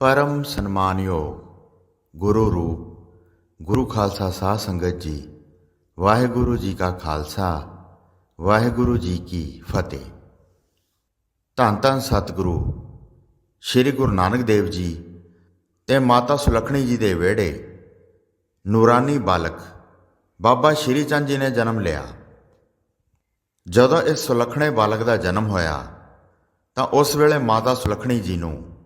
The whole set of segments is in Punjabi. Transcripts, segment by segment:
ਪਰਮ ਸਨਮਾਨਯੋਗ ਗੁਰੂ ਰੂਪ, ਗੁਰੂ ਖਾਲਸਾ ਸਾਧ ਸੰਗਤ ਜੀ, ਵਾਹਿਗੁਰੂ ਜੀ ਕਾ ਖਾਲਸਾ, ਵਾਹਿਗੁਰੂ ਜੀ ਕੀ ਫਤਿਹ। ਧੰਨ ਧੰਨ ਸਤਿਗੁਰੂ, ਸ੍ਰੀ ਗੁਰੂ ਨਾਨਕ ਦੇਵ ਜੀ ਤੇ ਮਾਤਾ ਸੁਲੱਖਣੀ ਜੀ ਦੇ ਵਿਹੜੇ, ਨੂਰਾਨੀ ਬਾਲਕ, ਬਾਬਾ ਸ਼੍ਰੀ ਚੰਦ ਜੀ ਨੇ ਜਨਮ ਲਿਆ। ਜਦੋਂ ਇਸ ਸੁਲੱਖਣੇ ਬਾਲਕ ਦਾ ਜਨਮ ਹੋਇਆ, ਤਾਂ ਉਸ ਵੇਲੇ ਮਾਤਾ ਸੁਲੱਖਣੀ ਜੀ ਨੂੰ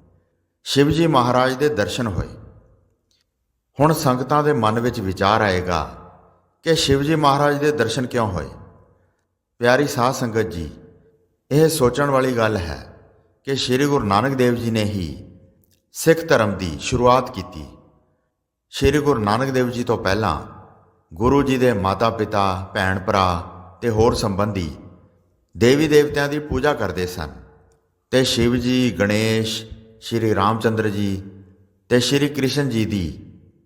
ਸ਼ਿਵ ਜੀ ਮਹਾਰਾਜ ਦੇ ਦਰਸ਼ਨ ਹੋਏ। ਹੁਣ ਸੰਗਤਾਂ ਦੇ ਮਨ ਵਿੱਚ ਵਿਚਾਰ ਆਏਗਾ ਕਿ ਸ਼ਿਵ ਜੀ ਮਹਾਰਾਜ ਦੇ ਦਰਸ਼ਨ ਕਿਉਂ ਹੋਏ? ਪਿਆਰੀ ਸਾਧ ਸੰਗਤ ਜੀ, ਇਹ ਸੋਚਣ ਵਾਲੀ ਗੱਲ ਹੈ ਕਿ ਸ੍ਰੀ ਗੁਰੂ ਨਾਨਕ ਦੇਵ ਜੀ ਨੇ ਹੀ ਸਿੱਖ ਧਰਮ ਦੀ ਸ਼ੁਰੂਆਤ ਕੀਤੀ। ਸ੍ਰੀ ਗੁਰੂ ਨਾਨਕ ਦੇਵ ਜੀ ਤੋਂ ਪਹਿਲਾਂ ਗੁਰੂ ਜੀ ਦੇ ਮਾਤਾ-ਪਿਤਾ ਭੈਣ ਭਰਾ ਤੇ ਹੋਰ ਸੰਬੰਧੀ ਦੇਵੀ ਦੇਵਤਿਆਂ ਦੀ ਪੂਜਾ ਕਰਦੇ ਸਨ ਤੇ ਸ਼ਿਵ ਜੀ, ਗਣੇਸ਼ ਸ਼੍ਰੀ ਰਾਮਚੰਦਰ ਜੀ ਤੇ ਸ਼੍ਰੀ ਕ੍ਰਿਸ਼ਨ ਜੀ ਦੀ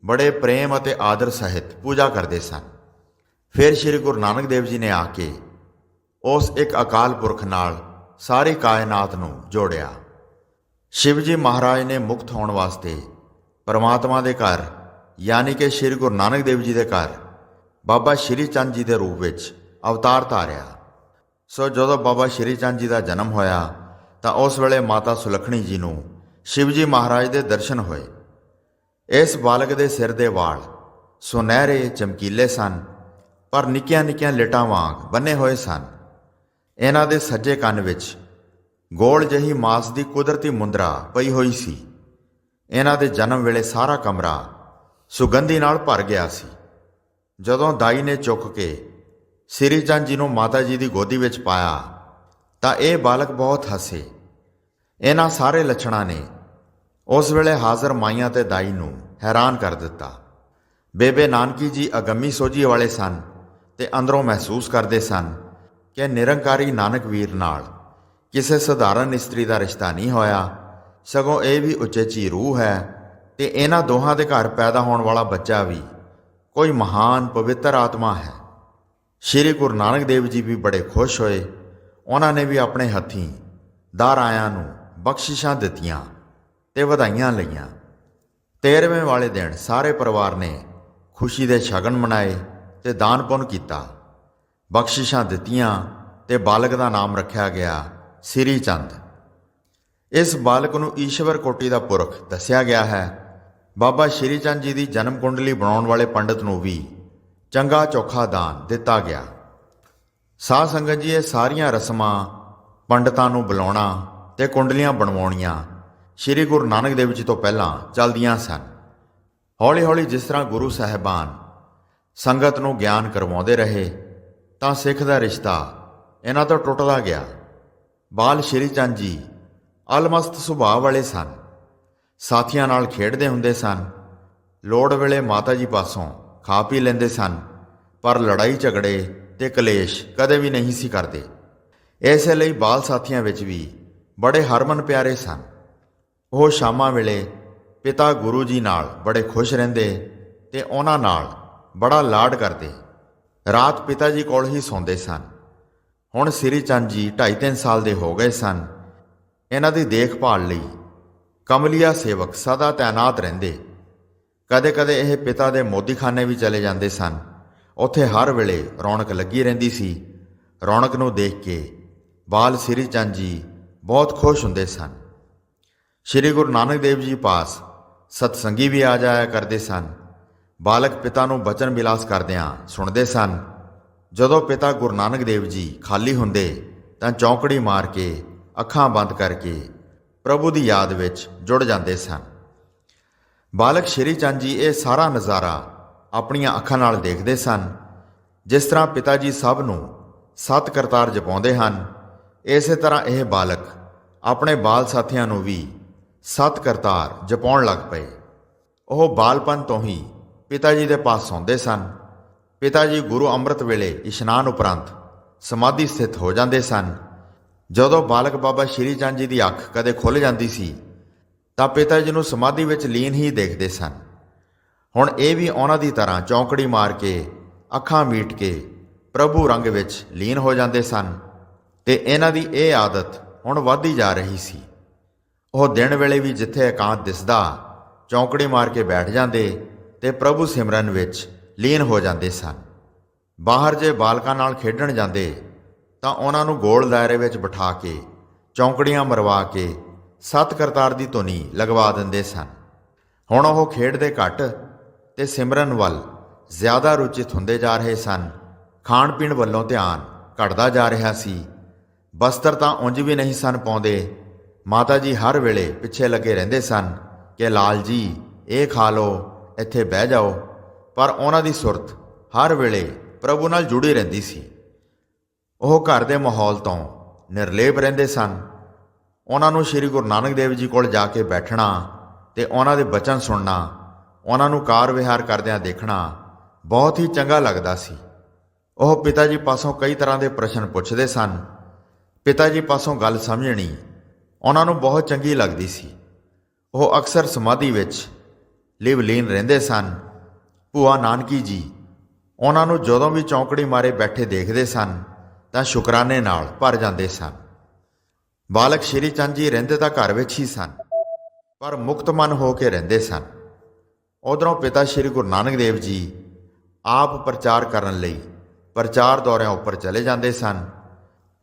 ਬੜੇ ਪ੍ਰੇਮ ਅਤੇ ਆਦਰ ਸਹਿਤ ਪੂਜਾ ਕਰਦੇ ਸਨ। ਫਿਰ ਸ਼੍ਰੀ ਗੁਰੂ ਨਾਨਕ ਦੇਵ ਜੀ ਨੇ ਆ ਕੇ ਉਸ ਇੱਕ ਅਕਾਲ ਪੁਰਖ ਨਾਲ ਸਾਰੀ ਕਾਇਨਾਤ ਨੂੰ ਜੋੜਿਆ। ਸ਼ਿਵ ਜੀ ਮਹਾਰਾਜ ਨੇ ਮੁਕਤ ਹੋਣ ਵਾਸਤੇ ਪਰਮਾਤਮਾ ਦੇ ਘਰ, ਯਾਨੀ ਕਿ ਸ਼੍ਰੀ ਗੁਰੂ ਨਾਨਕ ਦੇਵ ਜੀ ਦੇ ਘਰ, ਬਾਬਾ ਸ਼੍ਰੀ ਚੰਦ ਜੀ ਦੇ ਰੂਪ ਵਿੱਚ ਅਵਤਾਰ ਧਾਰਿਆ। ਸੋ ਜਦੋਂ ਬਾਬਾ ਸ਼੍ਰੀ ਚੰਦ ਜੀ ਦਾ ਜਨਮ ਹੋਇਆ, ਤਾਂ ਉਸ ਵੇਲੇ ਮਾਤਾ ਸੁਲੱਖਣੀ ਜੀ ਨੂੰ ਸ਼ਿਵ ਜੀ ਮਹਾਰਾਜ ਦੇ ਦਰਸ਼ਨ ਹੋਏ। ਇਸ ਬਾਲਕ ਦੇ ਸਿਰ ਦੇ ਵਾਲ ਸੁਨਹਿਰੇ ਚਮਕੀਲੇ ਸਨ, ਪਰ ਨਿੱਕੀਆਂ ਨਿੱਕੀਆਂ ਲੇਟਾਂ ਵਾਂਗ ਬੰਨੇ ਹੋਏ ਸਨ। ਇਹਨਾਂ ਦੇ ਸੱਜੇ ਕੰਨ ਵਿੱਚ ਗੋਲ ਜਹੀ ਮਾਸ ਦੀ ਕੁਦਰਤੀ ਮੁੰਦਰਾ ਪਈ ਹੋਈ ਸੀ। ਇਹਨਾਂ ਦੇ ਜਨਮ ਵੇਲੇ ਸਾਰਾ ਕਮਰਾ ਸੁਗੰਧੀ ਨਾਲ ਭਰ ਗਿਆ ਸੀ। ਜਦੋਂ ਦਾਈ ਨੇ ਚੁੱਕ ਕੇ ਸ੍ਰੀ ਚੰਦ ਜੀ ਨੂੰ ਮਾਤਾ ਜੀ ਦੀ ਗੋਦੀ ਵਿੱਚ ਪਾਇਆ, ਤਾਂ ਇਹ ਬਾਲਕ ਬਹੁਤ ਹੱਸੇ। ਇਹਨਾਂ ਸਾਰੇ ਲੱਛਣਾਂ ਨੇ ਉਸ ਵੇਲੇ ਹਾਜ਼ਰ ਮਾਈਆਂ ਤੇ ਦਾਈ ਨੂੰ ਹੈਰਾਨ ਕਰ ਦਿੱਤਾ। ਬੇਬੇ ਨਾਨਕੀ ਜੀ ਅਗੰਮੀ ਸੋਝੀ ਵਾਲੇ ਸਨ ਤੇ ਅੰਦਰੋਂ ਮਹਿਸੂਸ ਕਰਦੇ ਸਨ ਕਿ ਨਿਰੰਕਾਰੀ ਨਾਨਕ ਵੀਰ ਨਾਲ ਕਿਸੇ ਸਧਾਰਨ ਇਸਤਰੀ ਦਾ ਰਿਸ਼ਤਾ ਨਹੀਂ ਹੋਇਆ। ਸਗੋਂ ਇਹ ਵੀ ਉਚੇਚੀ ਰੂਹ ਹੈ ਤੇ ਇਹਨਾਂ ਦੋਹਾਂ ਦੇ ਘਰ ਪੈਦਾ ਹੋਣ ਵਾਲਾ ਬੱਚਾ ਵੀ ਕੋਈ ਮਹਾਨ ਪਵਿੱਤਰ ਆਤਮਾ ਹੈ। ਸ਼੍ਰੀ ਗੁਰੂ ਨਾਨਕ ਦੇਵ ਜੀ ਵੀ ਬੜੇ ਖੁਸ਼ ਹੋਏ। ਉਹਨਾਂ ਨੇ ਵੀ ਆਪਣੇ ਹੱਥੀਂ ਦਰ ਆਇਆਂ ਨੂੰ ਬਖਸ਼ਿਸ਼ਾਂ ਦਿੱਤੀਆਂ। ਤੇ ਵਧਾਈਆਂ ਲਈਆਂ। 13ਵੇਂ ਵਾਲੇ ਦਿਨ ਸਾਰੇ ਪਰਿਵਾਰ ਨੇ ਖੁਸ਼ੀ ਦੇ ਸ਼ਗਨ ਮਨਾਏ ਤੇ ਦਾਨ ਪੁੰਨ ਕੀਤਾ। ਬਖਸ਼ਿਸ਼ਾਂ ਦਿੱਤੀਆਂ ਤੇ ਬਾਲਕ ਦਾ ਨਾਮ ਰੱਖਿਆ ਗਿਆ ਸ੍ਰੀ ਚੰਦ। ਇਸ ਬਾਲਕ ਨੂੰ ਈਸ਼ਵਰ ਕੋਟੀ ਦਾ ਪੁਰਖ ਦੱਸਿਆ ਗਿਆ ਹੈ। ਬਾਬਾ ਸ਼੍ਰੀ ਚੰਦ ਜੀ ਦੀ ਜਨਮ ਕੁੰਡਲੀ ਬਣਾਉਣ ਵਾਲੇ ਪੰਡਤ ਨੂੰ ਵੀ ਚੰਗਾ ਚੋਖਾ ਦਾਨ ਦਿੱਤਾ ਗਿਆ। ਸਾਧ ਸੰਗਤ ਜੀ, ਇਹ ਸਾਰੀਆਂ ਰਸਮਾਂ ਪੰਡਤਾਂ ਨੂੰ ਬੁਲਾਉਣਾ ਤੇ ਕੁੰਡਲੀਆਂ ਬਣਵਾਉਣੀਆਂ ਸ੍ਰੀ ਗੁਰੂ ਨਾਨਕ ਦੇਵ ਜੀ ਤੋਂ ਪਹਿਲਾਂ ਚੱਲਦੀਆਂ ਸਨ। ਹੌਲੀ-ਹੌਲੀ ਜਿਸ ਤਰ੍ਹਾਂ ਗੁਰੂ ਸਾਹਿਬਾਨ ਸੰਗਤ ਨੂੰ ਗਿਆਨ ਕਰਵਾਉਂਦੇ ਰਹੇ, ਤਾਂ ਸਿੱਖ ਦਾ ਰਿਸ਼ਤਾ ਇਹਨਾਂ ਤੋਂ ਟੁੱਟਦਾ ਗਿਆ। ਬਾਲ ਸ਼੍ਰੀ ਚੰਦ ਜੀ ਅਲਮਸਤ ਸੁਭਾਅ ਵਾਲੇ ਸਨ। ਸਾਥੀਆਂ ਨਾਲ ਖੇਡਦੇ ਹੁੰਦੇ ਸਨ। ਲੋੜ ਵੇਲੇ ਮਾਤਾ ਜੀ ਪਾਸੋਂ ਖਾ ਪੀ ਲੈਂਦੇ ਸਨ, ਪਰ ਲੜਾਈ ਝਗੜੇ ਤੇ ਕਲੇਸ਼ ਕਦੇ ਵੀ ਨਹੀਂ ਸੀ ਕਰਦੇ। ਇਸੇ ਲਈ ਬਾਲ ਸਾਥੀਆਂ ਵਿੱਚ ਵੀ ਬੜੇ ਹਰਮਨ ਪਿਆਰੇ ਸਨ। ਉਹ ਸ਼ਾਮਾਂ ਵੇਲੇ ਪਿਤਾ ਗੁਰੂ ਜੀ ਨਾਲ ਬੜੇ ਖੁਸ਼ ਰਹਿੰਦੇ ਤੇ ਉਹਨਾਂ ਨਾਲ ਬੜਾ ਲਾਡ ਕਰਦੇ। ਰਾਤ ਪਿਤਾ ਜੀ ਕੋਲ ਹੀ ਸੌਂਦੇ ਸਨ। ਹੁਣ ਸ੍ਰੀ ਚੰਦ ਜੀ 2.5 ਸਾਲ ਦੇ ਹੋ ਗਏ ਸਨ। ਇਹਨਾਂ ਦੀ ਦੇਖਭਾਲ ਲਈ ਕਮਲੀਆ ਸੇਵਕ ਸਦਾ ਤਾਇਨਾਤ ਰਹਿੰਦੇ। ਕਦੇ-ਕਦੇ ਇਹ ਪਿਤਾ ਦੇ ਮੋਦੀਖਾਨੇ ਵੀ ਚਲੇ ਜਾਂਦੇ ਸਨ। ਉੱਥੇ ਹਰ ਵੇਲੇ ਰੌਣਕ ਲੱਗੀ ਰਹਿੰਦੀ ਸੀ। ਰੌਣਕ ਨੂੰ ਦੇਖ ਕੇ ਬਾਲ ਸ੍ਰੀ ਚੰਦ ਜੀ ਬਹੁਤ ਖੁਸ਼ ਹੁੰਦੇ ਸਨ। ਸ਼੍ਰੀ ਗੁਰੂ ਨਾਨਕ ਦੇਵ ਜੀ ਪਾਸ ਸਤਸੰਗੀ ਵੀ ਆ ਜਾਇਆ ਕਰਦੇ ਸਨ। ਬਾਲਕ ਪਿਤਾ ਨੂੰ ਬਚਨ ਬਿਲਾਸ ਕਰਦਿਆਂ ਸੁਣਦੇ ਸਨ, ਜਦੋਂ ਪਿਤਾ ਗੁਰੂ ਨਾਨਕ ਦੇਵ ਜੀ ਖਾਲੀ ਹੁੰਦੇ ਤਾਂ ਚੌਂਕੜੀ ਮਾਰ ਕੇ ਅੱਖਾਂ ਬੰਦ ਕਰਕੇ ਪ੍ਰਭੂ ਦੀ ਯਾਦ ਵਿੱਚ ਜੁੜ ਜਾਂਦੇ ਸਨ। ਬਾਲਕ ਸ਼੍ਰੀ ਚੰਦ ਜੀ ਇਹ ਸਾਰਾ ਨਜ਼ਾਰਾ ਆਪਣੀਆਂ ਅੱਖਾਂ ਨਾਲ ਦੇਖਦੇ ਸਨ। ਜਿਸ ਤਰ੍ਹਾਂ ਪਿਤਾ ਜੀ ਸਭ ਨੂੰ ਸਤ ਕਰਤਾਰ ਜਪਾਉਂਦੇ ਹਨ, ਇਸੇ ਤਰ੍ਹਾਂ ਇਹ ਬਾਲਕ ਆਪਣੇ ਬਾਲ ਸਾਥੀਆਂ ਨੂੰ ਵੀ ਸਤ ਕਰਤਾਰ ਜਪਾਉਣ ਲੱਗ ਪਏ। ਉਹ ਬਾਲਪਨ ਤੋਂ ਹੀ ਪਿਤਾ ਜੀ ਦੇ ਪਾਸ ਸੌਂਦੇ ਸਨ। ਪਿਤਾ ਜੀ ਗੁਰੂ ਅੰਮ੍ਰਿਤ ਵੇਲੇ ਇਸ਼ਨਾਨ ਉਪਰੰਤ ਸਮਾਧੀ ਸਥਿਤ ਹੋ ਜਾਂਦੇ ਸਨ। ਜਦੋਂ ਬਾਲਕ ਬਾਬਾ ਸ਼੍ਰੀ ਚੰਦ ਜੀ ਦੀ ਅੱਖ ਕਦੇ ਖੁੱਲ ਜਾਂਦੀ ਸੀ, ਤਾਂ ਪਿਤਾ ਜੀ ਨੂੰ ਸਮਾਧੀ ਵਿੱਚ ਲੀਨ ਹੀ ਦੇਖਦੇ ਸਨ। ਹੁਣ ਇਹ ਵੀ ਉਹਨਾਂ ਦੀ ਤਰ੍ਹਾਂ ਚੌਂਕੜੀ ਮਾਰ ਕੇ, ਅੱਖਾਂ ਮੀਟ ਕੇ ਪ੍ਰਭੂ ਰੰਗ ਵਿੱਚ ਲੀਨ ਹੋ ਜਾਂਦੇ ਸਨ ਤੇ ਇਹਨਾਂ ਦੀ ਇਹ ਆਦਤ ਹੁਣ ਵੱਧਦੀ ਜਾ ਰਹੀ ਸੀ। ਉਹ ਦਿਨ ਵੇਲੇ ਵੀ ਜਿੱਥੇ ਇਕਾਂਤ ਦਿਸਦਾ, ਚੌਂਕੜੀ ਮਾਰ ਕੇ ਬੈਠ ਜਾਂਦੇ ਤੇ ਪ੍ਰਭੂ ਸਿਮਰਨ ਵਿੱਚ ਲੀਨ ਹੋ ਜਾਂਦੇ ਸਨ। ਬਾਹਰ ਜੇ ਬਾਲਕਾਂ ਨਾਲ ਖੇਡਣ ਜਾਂਦੇ, ਤਾਂ ਉਹਨਾਂ ਨੂੰ ਗੋਲ ਦਾਇਰੇ ਵਿੱਚ ਬਿਠਾ ਕੇ, ਚੌਂਕੜੀਆਂ ਮਰਵਾ ਕੇ ਸਤ ਕਰਤਾਰ ਦੀ ਧੁਨੀ ਲਗਵਾ ਦਿੰਦੇ ਸਨ। ਹੁਣ ਉਹ ਖੇਡਦੇ ਘੱਟ ਤੇ ਸਿਮਰਨ ਵੱਲ ਜ਼ਿਆਦਾ ਰੁਚਿਤ ਹੁੰਦੇ ਜਾ ਰਹੇ ਸਨ। ਖਾਣ ਪੀਣ ਵੱਲੋਂ ਧਿਆਨ ਘਟਦਾ ਜਾ ਰਿਹਾ ਸੀ। ਬਸਤਰ ਤਾਂ ਉਂਝ ਵੀ ਨਹੀਂ ਸਨ ਪਾਉਂਦੇ ਮਾਤਾ ਜੀ ਹਰ ਵੇਲੇ ਪਿੱਛੇ ਲੱਗੇ ਰਹਿੰਦੇ ਸਨ ਕਿ, ਲਾਲ ਜੀ, ਇਹ ਖਾ ਲਓ, ਇੱਥੇ ਬਹਿ ਜਾਓ। ਪਰ ਉਹਨਾਂ ਦੀ ਸੁਰਤ ਹਰ ਵੇਲੇ ਪ੍ਰਭੂ ਨਾਲ ਜੁੜੀ ਰਹਿੰਦੀ ਸੀ। ਉਹ ਘਰ ਦੇ ਮਾਹੌਲ ਤੋਂ ਨਿਰਲੇਪ ਰਹਿੰਦੇ ਸਨ। ਉਹਨਾਂ ਨੂੰ ਸ੍ਰੀ ਗੁਰੂ ਨਾਨਕ ਦੇਵ ਜੀ ਕੋਲ ਜਾ ਕੇ ਬੈਠਣਾ ਤੇ ਉਹਨਾਂ ਦੇ ਬਚਨ ਸੁਣਨਾ, ਉਹਨਾਂ ਨੂੰ ਕਾਰ ਵਿਹਾਰ ਕਰਦਿਆਂ ਦੇਖਣਾ ਬਹੁਤ ਹੀ ਚੰਗਾ ਲੱਗਦਾ ਸੀ। ਉਹ ਪਿਤਾ ਜੀ ਪਾਸੋਂ ਕਈ ਤਰ੍ਹਾਂ ਦੇ ਪ੍ਰਸ਼ਨ ਪੁੱਛਦੇ ਸਨ। ਪਿਤਾ ਜੀ ਪਾਸੋਂ ਗੱਲ ਸਮਝਣੀ ਉਹਨਾਂ ਨੂੰ ਬਹੁਤ ਚੰਗੀ ਲੱਗਦੀ ਸੀ। ਉਹ ਅਕਸਰ ਸਮਾਧੀ ਵਿੱਚ ਲਿਵ ਲੀਨ ਰਹਿੰਦੇ ਸਨ। ਭੂਆ ਨਾਨਕੀ ਜੀ ਉਹਨਾਂ ਨੂੰ ਜਦੋਂ ਵੀ ਚੌਂਕੜੀ ਮਾਰੇ ਬੈਠੇ ਦੇਖਦੇ ਸਨ ਤਾਂ ਸ਼ੁਕਰਾਨੇ ਨਾਲ ਭਰ ਜਾਂਦੇ ਸਨ। ਬਾਲਕ ਸ਼੍ਰੀ ਚੰਦ ਜੀ ਰਹਿੰਦੇ ਤਾਂ ਘਰ ਵਿੱਚ ਹੀ ਸਨ, ਪਰ ਮੁਕਤ ਮਨ ਹੋ ਕੇ ਰਹਿੰਦੇ ਸਨ। ਉਧਰੋਂ ਪਿਤਾ ਸ਼੍ਰੀ ਗੁਰੂ ਨਾਨਕ ਦੇਵ ਜੀ ਆਪ ਪ੍ਰਚਾਰ ਕਰਨ ਲਈ ਪ੍ਰਚਾਰ ਦੌਰਿਆਂ ਉੱਪਰ ਚਲੇ ਜਾਂਦੇ ਸਨ,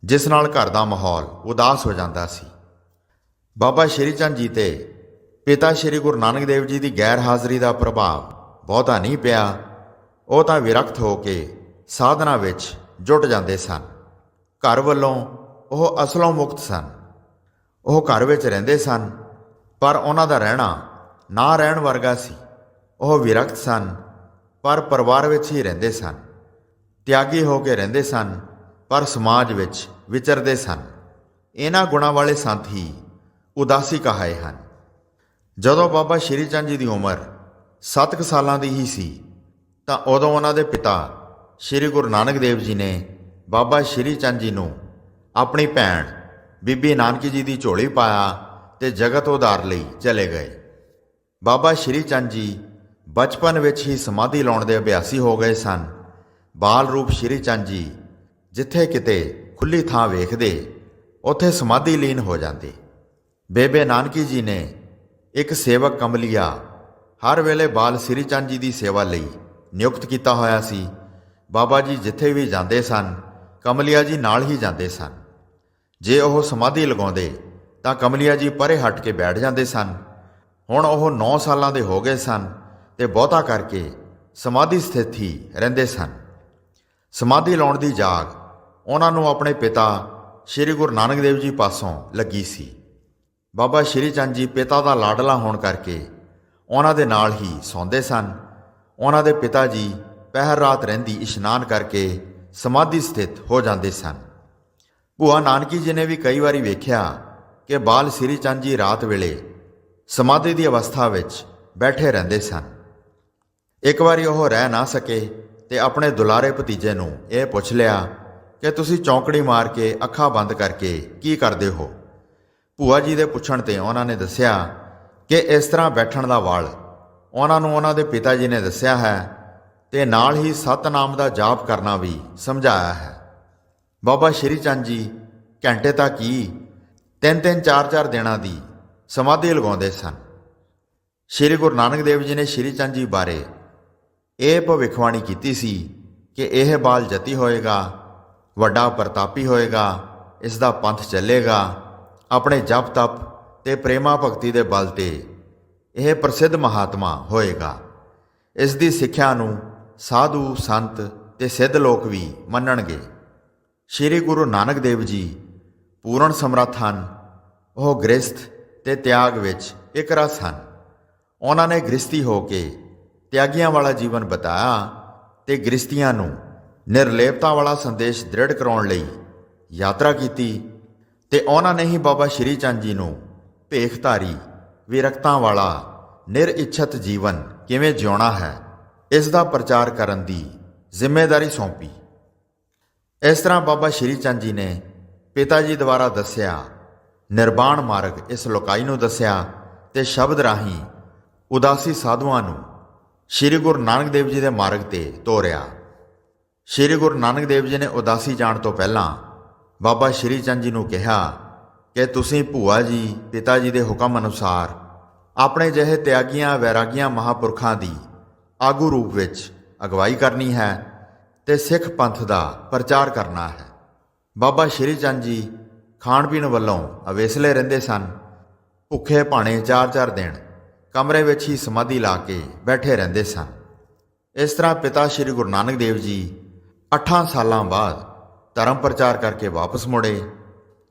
ਜਿਸ ਨਾਲ ਘਰ ਦਾ ਮਾਹੌਲ ਉਦਾਸ ਹੋ ਜਾਂਦਾ ਸੀ। ਬਾਬਾ ਸ਼੍ਰੀ ਚੰਦ ਜੀ ਤੇ ਪਿਤਾ ਸ਼੍ਰੀ ਗੁਰੂ ਨਾਨਕ ਦੇਵ ਜੀ ਦੀ ਗੈਰ ਹਾਜ਼ਰੀ ਦਾ ਪ੍ਰਭਾਵ ਬਹੁਤਾ ਨਹੀਂ ਪਿਆ, ਉਹ ਤਾਂ ਵਿਰਕਤ ਹੋ ਕੇ ਸਾਧਨਾ ਵਿੱਚ ਜੁਟ ਜਾਂਦੇ ਸਨ। ਘਰ ਵੱਲੋਂ ਉਹ ਅਸਲੋਂ ਮੁਕਤ ਸਨ। ਉਹ ਘਰ ਵਿੱਚ ਰਹਿੰਦੇ ਸਨ, ਪਰ ਉਹਨਾਂ ਦਾ ਰਹਿਣਾ ਨਾ ਰਹਿਣ ਵਰਗਾ ਸੀ। ਉਹ ਵਿਰਕਤ ਸਨ, ਪਰ ਪਰਿਵਾਰ ਵਿੱਚ ਹੀ ਰਹਿੰਦੇ ਸਨ। ਤਿਆਗੀ ਹੋ ਕੇ ਰਹਿੰਦੇ ਸਨ, ਪਰ ਸਮਾਜ ਵਿੱਚ ਵਿਚਰਦੇ ਸਨ। ਇਹਨਾਂ ਗੁਣਾਂ ਵਾਲੇ ਸੰਤ ਹੀ ਉਦਾਸੀ ਕਹਾਏ ਹਨ। ਜਦੋਂ ਬਾਬਾ ਸ਼੍ਰੀ ਚੰਦ ਜੀ ਦੀ ਉਮਰ 7 ਸਾਲਾਂ ਦੀ ਹੀ ਸੀ, ਤਾਂ ਉਦੋਂ ਉਹਨਾਂ ਦੇ ਪਿਤਾ ਸ਼੍ਰੀ ਗੁਰੂ ਨਾਨਕ ਦੇਵ ਜੀ ਨੇ ਬਾਬਾ ਸ਼੍ਰੀ ਚੰਦ ਜੀ ਨੂੰ ਆਪਣੀ ਭੈਣ ਬੀਬੀ ਨਾਨਕੀ ਜੀ ਦੀ ਝੋਲੀ ਪਾਇਆ ਤੇ ਜਗਤ ਉਧਾਰ ਲਈ ਚਲੇ ਗਏ। ਬਾਬਾ ਸ਼੍ਰੀ ਚੰਦ ਜੀ ਬਚਪਨ ਵਿੱਚ ਹੀ ਸਮਾਧੀ ਲਾਉਣ ਦੇ ਅਭਿਆਸੀ ਹੋ ਗਏ ਸਨ। ਬਾਲ ਰੂਪ ਸ਼੍ਰੀ ਚੰਦ ਜੀ ਜਿੱਥੇ ਕਿਤੇ ਖੁੱਲੀ ਥਾਂ ਵੇਖਦੇ, ਉੱਥੇ ਸਮਾਧੀ ਲੀਨ ਹੋ ਜਾਂਦੇ। ਬੇਬੇ ਨਾਨਕੀ ਜੀ ਨੇ ਇੱਕ ਸੇਵਕ ਕਮਲੀਆ ਹਰ ਵੇਲੇ ਬਾਲ ਸ੍ਰੀ ਚੰਦ ਜੀ ਦੀ ਸੇਵਾ ਲਈ ਨਿਯੁਕਤ ਕੀਤਾ ਹੋਇਆ ਸੀ। ਬਾਬਾ ਜੀ ਜਿੱਥੇ ਵੀ ਜਾਂਦੇ ਸਨ, ਕਮਲਿਆ ਜੀ ਨਾਲ ਹੀ ਜਾਂਦੇ ਸਨ। ਜੇ ਉਹ ਸਮਾਧੀ ਲਗਾਉਂਦੇ, ਤਾਂ ਕਮਲੀਆ ਜੀ ਪਰੇ ਹਟ ਕੇ ਬੈਠ ਜਾਂਦੇ ਸਨ। ਹੁਣ ਉਹ 9 ਸਾਲਾਂ ਦੇ ਹੋ ਗਏ ਸਨ ਤੇ ਬਹੁਤਾ ਕਰਕੇ ਸਮਾਧੀ ਸਥਿਤ ਹੀ ਰਹਿੰਦੇ ਸਨ। ਸਮਾਧੀ ਲਾਉਣ ਦੀ ਜਾਗ ਉਹਨਾਂ ਨੂੰ ਆਪਣੇ ਪਿਤਾ ਸ੍ਰੀ ਗੁਰੂ ਨਾਨਕ ਦੇਵ ਜੀ ਪਾਸੋਂ ਲੱਗੀ ਸੀ। ਬਾਬਾ ਸ਼੍ਰੀ ਚੰਦ ਜੀ ਪਿਤਾ ਦਾ ਲਾਡਲਾ ਹੋਣ ਕਰਕੇ ਉਹਨਾਂ ਦੇ ਨਾਲ ਹੀ ਸੌਂਦੇ ਸਨ। ਉਹਨਾਂ ਦੇ ਪਿਤਾ ਜੀ ਪਹਿਰ ਰਾਤ ਰਹਿੰਦੀ ਇਸ਼ਨਾਨ ਕਰਕੇ ਸਮਾਧੀ ਸਥਿਤ ਹੋ ਜਾਂਦੇ ਸਨ। ਭੂਆ ਨਾਨਕੀ ਜੀ ਨੇ ਵੀ ਕਈ ਵਾਰੀ ਵੇਖਿਆ ਕਿ ਬਾਲ ਸ਼੍ਰੀ ਚੰਦ ਜੀ ਰਾਤ ਵੇਲੇ ਸਮਾਧੀ ਦੀ ਅਵਸਥਾ ਵਿੱਚ ਬੈਠੇ ਰਹਿੰਦੇ ਸਨ। ਇੱਕ ਵਾਰੀ ਉਹ ਰਹਿ ਨਾ ਸਕੇ ਤੇ ਆਪਣੇ ਦੁਲਾਰੇ ਭਤੀਜੇ ਨੂੰ ਇਹ ਪੁੱਛ ਲਿਆ ਕਿ ਤੁਸੀਂ ਚੌਂਕੜੀ ਮਾਰ ਕੇ ਅੱਖਾਂ ਬੰਦ ਕਰਕੇ ਕੀ ਕਰਦੇ ਹੋ? ਭੂਆ ਜੀ ਦੇ ਪੁੱਛਣ ਤੇ ਉਹਨਾਂ ਨੇ ਦੱਸਿਆ ਕਿ ਇਸ ਤਰ੍ਹਾਂ ਬੈਠਣ ਦਾ ਵਾਲ ਉਹਨਾਂ ਨੂੰ ਉਹਨਾਂ ਦੇ ਪਿਤਾ ਜੀ ਨੇ ਦੱਸਿਆ ਹੈ ਤੇ ਨਾਲ ਹੀ ਸਤਨਾਮ ਦਾ ਜਾਪ ਕਰਨਾ ਵੀ ਸਮਝਾਇਆ ਹੈ। ਬਾਬਾ ਸ਼੍ਰੀ ਚੰਦ ਜੀ ਘੰਟੇ ਤੱਕ ਹੀ ਤਿੰਨ ਤਿੰਨ ਚਾਰ ਚਾਰ ਦਿਨਾਂ ਦੀ ਸਮਾਧੀ ਲਗਾਉਂਦੇ ਸਨ। ਸ਼੍ਰੀ ਗੁਰੂ ਨਾਨਕ ਦੇਵ ਜੀ ਨੇ ਸ਼੍ਰੀ ਚੰਦ ਜੀ ਬਾਰੇ ਇਹ ਭਵਿੱਖਬਾਣੀ ਕੀਤੀ ਸੀ ਕਿ ਇਹ ਬਾਲ ਜਤੀ ਹੋਏਗਾ, ਵੱਡਾ ਪ੍ਰਤਾਪੀ ਹੋਏਗਾ ਇਸ ਦਾ ਪੰਥ ਚੱਲੇਗਾ ਆਪਣੇ ਜਪ ਤਪ ਤੇ ਪ੍ਰੇਮਾ ਭਗਤੀ ਦੇ ਬਲ ਤੇ ਇਹ ਪ੍ਰਸਿੱਧ ਮਹਾਤਮਾ ਹੋਏਗਾ। ਇਸ ਦੀ ਸਿੱਖਿਆ ਨੂੰ ਸਾਧੂ, ਸੰਤ ਤੇ ਸਿੱਧ ਲੋਕ ਵੀ ਮੰਨਣਗੇ। ਸ਼੍ਰੀ ਗੁਰੂ ਨਾਨਕ ਦੇਵ ਜੀ ਪੂਰਨ ਸਮਰੱਥ ਹਨ। ਉਹ ਗ੍ਰਸਥ ਤੇ ਤਿਆਗ ਵਿੱਚ ਇੱਕ ਰਸ ਹਨ। ਉਹਨਾਂ ਨੇ ਗ੍ਰਸਤੀ ਹੋ ਕੇ ਤਿਆਗੀਆਂ ਵਾਲਾ ਜੀਵਨ ਬਤਾਇਆ ਤੇ ਗ੍ਰਸਤੀਆਂ ਨੂੰ ਨਿਰਲੇਪਤਾ ਵਾਲਾ ਸੰਦੇਸ਼ ਦ੍ਰਿੜ ਕਰਾਉਣ ਲਈ ਯਾਤਰਾ ਕੀਤੀ ਤੇ ਉਹਨਾਂ ਨੇ ਹੀ ਬਾਬਾ ਸ਼੍ਰੀ ਚੰਦ ਜੀ ਨੂੰ ਭੇਖਧਾਰੀ, ਵਿਰਕਤਾਂ ਵਾਲਾ, ਨਿਰਇੱਛਤ ਜੀਵਨ ਕਿਵੇਂ ਜਿਉਣਾ ਹੈ, ਇਸ ਦਾ ਪ੍ਰਚਾਰ ਕਰਨ ਦੀ ਜ਼ਿੰਮੇਵਾਰੀ ਸੌਂਪੀ। ਇਸ ਤਰ੍ਹਾਂ ਬਾਬਾ ਸ਼੍ਰੀ ਚੰਦ ਜੀ ਨੇ ਪਿਤਾ ਜੀ ਦੁਆਰਾ ਦੱਸਿਆ ਨਿਰਵਾਣ ਮਾਰਗ ਇਸ ਲੋਕਾਈ ਨੂੰ ਦੱਸਿਆ ਤੇ ਸ਼ਬਦ ਰਾਹੀਂ ਉਦਾਸੀ ਸਾਧੂਆਂ ਨੂੰ ਸ਼੍ਰੀ ਗੁਰੂ ਨਾਨਕ ਦੇਵ ਜੀ ਦੇ ਮਾਰਗ ਤੇ ਤੋਰਿਆ। ਸ਼੍ਰੀ ਗੁਰੂ ਨਾਨਕ ਦੇਵ ਜੀ ਨੇ ਉਦਾਸੀ ਜਾਣ ਤੋਂ ਪਹਿਲਾਂ ਬਾਬਾ ਸ਼੍ਰੀ ਚੰਦ ਜੀ ਨੂੰ ਕਿਹਾ ਕਿ ਤੁਸੀਂ ਭੂਆ ਜੀ, ਪਿਤਾ ਜੀ ਦੇ ਹੁਕਮ ਅਨੁਸਾਰ ਆਪਣੇ ਜਿਹੇ ਤਿਆਗੀਆਂ, ਵੈਰਾਗੀਆਂ ਮਹਾਪੁਰਖਾਂ ਦੀ ਆਗੂ ਰੂਪ ਵਿੱਚ ਅਗਵਾਈ ਕਰਨੀ ਹੈ ਤੇ ਸਿੱਖ ਪੰਥ ਦਾ ਪ੍ਰਚਾਰ ਕਰਨਾ ਹੈ। ਬਾਬਾ ਸ਼੍ਰੀ ਚੰਦ ਜੀ ਖਾਣ ਪੀਣ ਵੱਲੋਂ ਅਵੇਸਲੇ ਰਹਿੰਦੇ ਸਨ। ਭੁੱਖੇ ਭਾਣੇ ਚਾਰ-ਚਾਰ ਦਿਨ ਕਮਰੇ ਵਿੱਚ ਹੀ ਸਮਾਧੀ ਲਾ ਕੇ ਬੈਠੇ ਰਹਿੰਦੇ ਸਨ। ਇਸ ਤਰ੍ਹਾਂ ਪਿਤਾ ਸ਼੍ਰੀ ਗੁਰੂ ਨਾਨਕ ਦੇਵ ਜੀ 8 ਸਾਲਾਂ ਬਾਅਦ ਧਰਮ ਪ੍ਰਚਾਰ ਕਰਕੇ ਵਾਪਸ ਮੁੜੇ।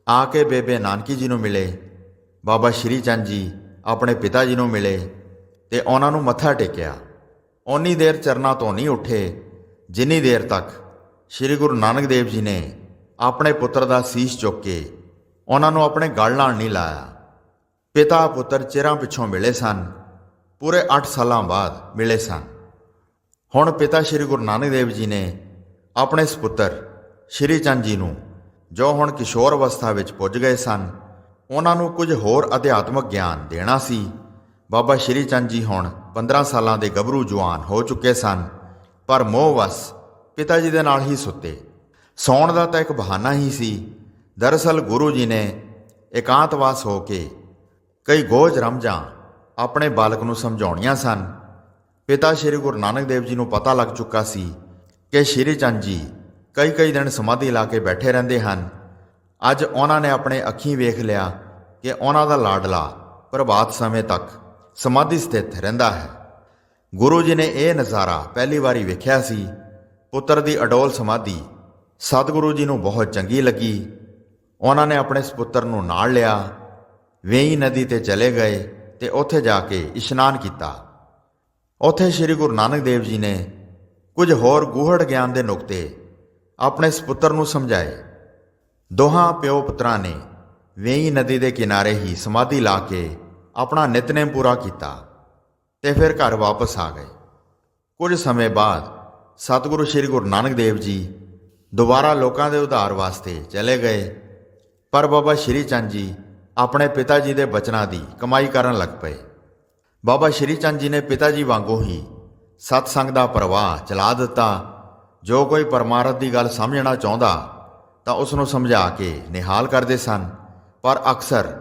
ਆ ਕੇ ਬੇਬੇ ਨਾਨਕੀ ਜੀ ਨੂੰ ਮਿਲੇ। ਬਾਬਾ ਸ਼੍ਰੀ ਚੰਦ ਜੀ ਆਪਣੇ ਪਿਤਾ ਜੀ ਨੂੰ ਮਿਲੇ ਤੇ ਉਹਨਾਂ ਨੂੰ ਮੱਥਾ ਟੇਕਿਆ। ਓਨੀ ਦੇਰ ਚਰਨਾਂ ਤੋਂ ਨਹੀਂ ਉੱਠੇ, ਜਿੰਨੀ ਦੇਰ ਤੱਕ ਸ਼੍ਰੀ ਗੁਰੂ ਨਾਨਕ ਦੇਵ ਜੀ ਨੇ ਆਪਣੇ ਪੁੱਤਰ ਦਾ ਸੀਸ ਚੁੱਕ ਕੇ ਉਹਨਾਂ ਨੂੰ ਆਪਣੇ ਗਲ ਨਾਲ ਨਹੀਂ ਲਾਇਆ। ਪਿਤਾ ਪੁੱਤਰ ਚਿਰਾਂ ਪਿੱਛੋਂ ਮਿਲੇ ਸਨ, ਪੂਰੇ 8 ਸਾਲਾਂ ਬਾਅਦ ਮਿਲੇ ਸਨ। ਹੁਣ ਪਿਤਾ ਸ਼੍ਰੀ ਗੁਰੂ ਨਾਨਕ ਦੇਵ ਜੀ ਨੇ ਆਪਣੇ ਸੁਪੁੱਤਰ ਸ਼੍ਰੀ ਚੰਦ ਜੀ ਨੂੰ, ਜੋ ਹੁਣ ਕਿਸ਼ੋਰ ਅਵਸਥਾ ਵਿੱਚ ਪੁੱਜ ਗਏ ਸਨ, ਉਹਨਾਂ ਨੂੰ ਕੁਝ ਹੋਰ ਅਧਿਆਤਮਕ ਗਿਆਨ ਦੇਣਾ ਸੀ। ਬਾਬਾ ਸ਼੍ਰੀ ਚੰਦ ਜੀ ਹੁਣ 15 ਸਾਲਾਂ ਦੇ ਗੱਭਰੂ ਜਵਾਨ ਹੋ ਚੁੱਕੇ ਸਨ, ਪਰ ਮੋਹਵਸ ਪਿਤਾ ਜੀ ਦੇ ਨਾਲ ਹੀ ਸੁੱਤੇ। ਸੌਣ ਦਾ ਤਾਂ ਇੱਕ ਬਹਾਨਾ ਹੀ ਸੀ। ਦਰਅਸਲ ਗੁਰੂ ਜੀ ਨੇ ਇਕਾਂਤਵਾਸ ਹੋ ਕੇ ਕਈ ਗੋਜ ਰਮਜਾਂ ਆਪਣੇ ਬਾਲਕ ਨੂੰ ਸਮਝਾਉਣੀਆਂ ਸਨ। ਪਿਤਾ ਸ਼੍ਰੀ ਗੁਰੂ ਨਾਨਕ ਦੇਵ ਜੀ ਨੂੰ ਪਤਾ ਲੱਗ ਚੁੱਕਾ ਸੀ ਕਿ ਸ਼੍ਰੀ ਚੰਦ ਜੀ ਕਈ ਕਈ ਦਿਨ ਸਮਾਧੀ ਲਾ ਕੇ ਬੈਠੇ ਰਹਿੰਦੇ ਹਨ। ਅੱਜ ਉਹਨਾਂ ਨੇ ਆਪਣੇ ਅੱਖੀਂ ਵੇਖ ਲਿਆ ਕਿ ਉਹਨਾਂ ਦਾ ਲਾਡਲਾ ਪ੍ਰਭਾਤ ਸਮੇਂ ਤੱਕ ਸਮਾਧੀ ਸਥਿਤ ਰਹਿੰਦਾ ਹੈ। ਗੁਰੂ ਜੀ ਨੇ ਇਹ ਨਜ਼ਾਰਾ ਪਹਿਲੀ ਵਾਰੀ ਵੇਖਿਆ ਸੀ। ਪੁੱਤਰ ਦੀ ਅਡੋਲ ਸਮਾਧੀ ਸਤਿਗੁਰੂ ਜੀ ਨੂੰ ਬਹੁਤ ਚੰਗੀ ਲੱਗੀ। ਉਹਨਾਂ ਨੇ ਆਪਣੇ ਸੁਪੁੱਤਰ ਨੂੰ ਨਾਲ ਲਿਆ, ਵੇਈ ਨਦੀ ਤੇ ਚਲੇ ਗਏ ਤੇ ਉੱਥੇ ਜਾ ਕੇ ਇਸ਼ਨਾਨ ਕੀਤਾ। ਉੱਥੇ ਸ੍ਰੀ ਗੁਰੂ ਨਾਨਕ ਦੇਵ ਜੀ ਨੇ ਕੁਝ ਹੋਰ ਗੂਹੜ ਗਿਆਨ ਦੇ ਨੁਕਤੇ ਆਪਣੇ ਸੁਪੁੱਤਰ ਨੂੰ ਸਮਝਾਏ। ਦੋਹਾਂ ਪਿਓ ਪੁੱਤਰਾਂ ਨੇ ਵੇਈ ਨਦੀ ਦੇ ਕਿਨਾਰੇ ਹੀ ਸਮਾਧੀ ਲਾ ਕੇ ਆਪਣਾ ਨਿਤਨੇਮ ਪੂਰਾ ਕੀਤਾ ਤੇ ਫਿਰ ਘਰ ਵਾਪਸ ਆ ਗਏ। ਕੁਝ ਸਮੇਂ ਬਾਅਦ ਸਤਿਗੁਰੂ ਸ੍ਰੀ ਗੁਰੂ ਨਾਨਕ ਦੇਵ ਜੀ ਦੁਬਾਰਾ ਲੋਕਾਂ ਦੇ ਉਧਾਰ ਵਾਸਤੇ ਚਲੇ ਗਏ। ਪਰ ਬਾਬਾ ਸ਼੍ਰੀ ਚੰਦ ਜੀ ਆਪਣੇ ਪਿਤਾ ਜੀ ਦੇ ਬਚਨਾਂ ਦੀ ਕਮਾਈ ਕਰਨ ਲੱਗ ਪਏ। ਬਾਬਾ ਸ਼੍ਰੀ ਚੰਦ ਜੀ ਨੇ ਪਿਤਾ ਜੀ ਵਾਂਗੂ ਹੀ ਸਤਸੰਗ ਦਾ ਪ੍ਰਵਾਹ ਚਲਾ ਦਿੱਤਾ ਜੋ ਕੋਈ ਪਰਮਾਰਥ ਦੀ ਗੱਲ ਸਮਝਣਾ ਚਾਹੁੰਦਾ ਤਾਂ ਉਸ ਨੂੰ ਸਮਝਾ ਕੇ ਨਿਹਾਲ ਕਰਦੇ ਸਨ, ਪਰ ਅਕਸਰ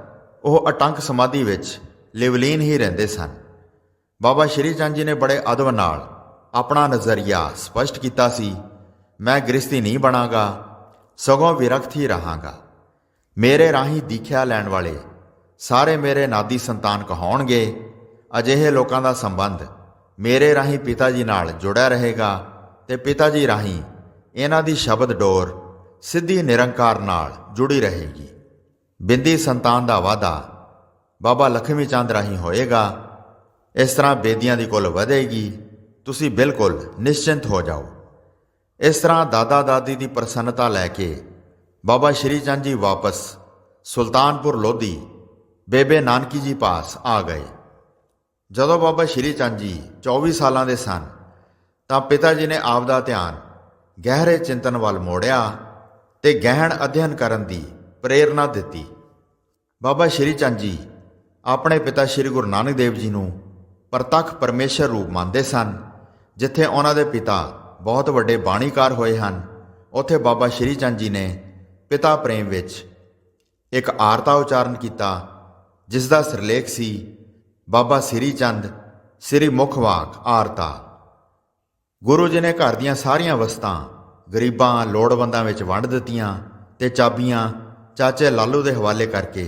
ਉਹ ਅਟੰਕ ਸਮਾਧੀ ਵਿੱਚ ਲਿਵਲੀਨ ਹੀ ਰਹਿੰਦੇ ਸਨ। ਬਾਬਾ ਸ਼੍ਰੀ ਚੰਦ ਜੀ ਨੇ ਬੜੇ ਅਦਬ ਨਾਲ ਆਪਣਾ ਨਜ਼ਰੀਆ ਸਪਸ਼ਟ ਕੀਤਾ ਸੀ, ਮੈਂ ਗ੍ਰਸਤੀ ਨਹੀਂ ਬਣਾਂਗਾ, ਸਗੋਂ ਵਿਰਕਤ ਹੀ ਰਹਾਂਗਾ। ਮੇਰੇ ਰਾਹੀਂ ਦੀਖਿਆ ਲੈਣ ਵਾਲੇ ਸਾਰੇ ਮੇਰੇ ਨਾਦੀ ਸੰਤਾਨ ਕਹਾਉਣਗੇ, ਅਜਿਹੇ ਲੋਕਾਂ ਦਾ ਸੰਬੰਧ ਮੇਰੇ ਰਾਹੀਂ ਪਿਤਾ ਜੀ ਨਾਲ ਜੁੜਿਆ ਰਹੇਗਾ ਤੇ ਪਿਤਾ ਜੀ ਰਾਹੀਂ ਇਹਨਾਂ ਦੀ ਸ਼ਬਦ ਡੋਰ ਸਿੱਧੀ ਨਿਰੰਕਾਰ ਨਾਲ ਜੁੜੀ ਰਹੇਗੀ। ਬਿੰਦੀ ਸੰਤਾਨ ਦਾ ਵਾਦਾ ਬਾਬਾ ਲਖਮੀ ਚੰਦ ਰਾਹੀਂ ਹੋਏਗਾ। ਇਸ ਤਰ੍ਹਾਂ ਬੇਦੀਆਂ ਦੀ ਕੁੱਲ ਵਧੇਗੀ। ਤੁਸੀਂ ਬਿਲਕੁਲ ਨਿਸ਼ਚਿੰਤ ਹੋ ਜਾਓ। ਇਸ ਤਰ੍ਹਾਂ ਦਾਦਾ ਦਾਦੀ ਦੀ ਪ੍ਰਸੰਨਤਾ ਲੈ ਕੇ ਬਾਬਾ ਸ਼੍ਰੀ ਚੰਦ ਜੀ ਵਾਪਸ ਸੁਲਤਾਨਪੁਰ ਲੋਧੀ ਬੇਬੇ ਨਾਨਕੀ ਜੀ ਪਾਸ ਆ ਗਏ। ਜਦੋਂ ਬਾਬਾ ਸ਼੍ਰੀ ਚੰਦ ਜੀ 24 ਸਾਲਾਂ ਦੇ ਸਨ ਤਾਂ ਪਿਤਾ ਜੀ ਨੇ ਆਪ ਦਾ ਧਿਆਨ ਗਹਿਰੇ ਚਿੰਤਨ ਵੱਲ ਮੋੜਿਆ ਤੇ ਗਹਿਣ ਅਧਿਐਨ ਕਰਨ ਦੀ ਪ੍ਰੇਰਣਾ ਦਿੱਤੀ। ਬਾਬਾ ਸ਼੍ਰੀ ਚੰਦ ਜੀ ਆਪਣੇ ਪਿਤਾ ਸ਼੍ਰੀ ਗੁਰੂ ਨਾਨਕ ਦੇਵ ਜੀ ਨੂੰ ਪ੍ਰਤੱਖ ਪਰਮੇਸ਼ਰ ਰੂਪ ਮੰਨਦੇ ਸਨ, ਜਿੱਥੇ ਉਹਨਾਂ ਦੇ ਪਿਤਾ ਬਹੁਤ ਵੱਡੇ ਬਾਣੀਕਾਰ ਹੋਏ ਹਨ। ਉੱਥੇ ਬਾਬਾ ਸ਼੍ਰੀ ਚੰਦ ਜੀ ਨੇ ਪਿਤਾ ਪ੍ਰੇਮ ਵਿੱਚ ਇੱਕ ਆਰਤਾ ਉਚਾਰਨ ਕੀਤਾ ਜਿਸ ਦਾ ਸਿਰਲੇਖ ਸੀ, ਬਾਬਾ ਸ੍ਰੀ ਚੰਦ, ਸ੍ਰੀ ਮੁਖਵਾਕ ਆਰਤਾ। ਗੁਰੂ ਜੀ ਨੇ ਘਰ ਦੀਆਂ ਸਾਰੀਆਂ ਵਸਤਾਂ ਗਰੀਬਾਂ, ਲੋੜਵੰਦਾਂ ਵਿੱਚ ਵੰਡ ਦਿੱਤੀਆਂ ਤੇ ਚਾਬੀਆਂ ਚਾਚੇ ਲਾਲੂ ਦੇ ਹਵਾਲੇ ਕਰਕੇ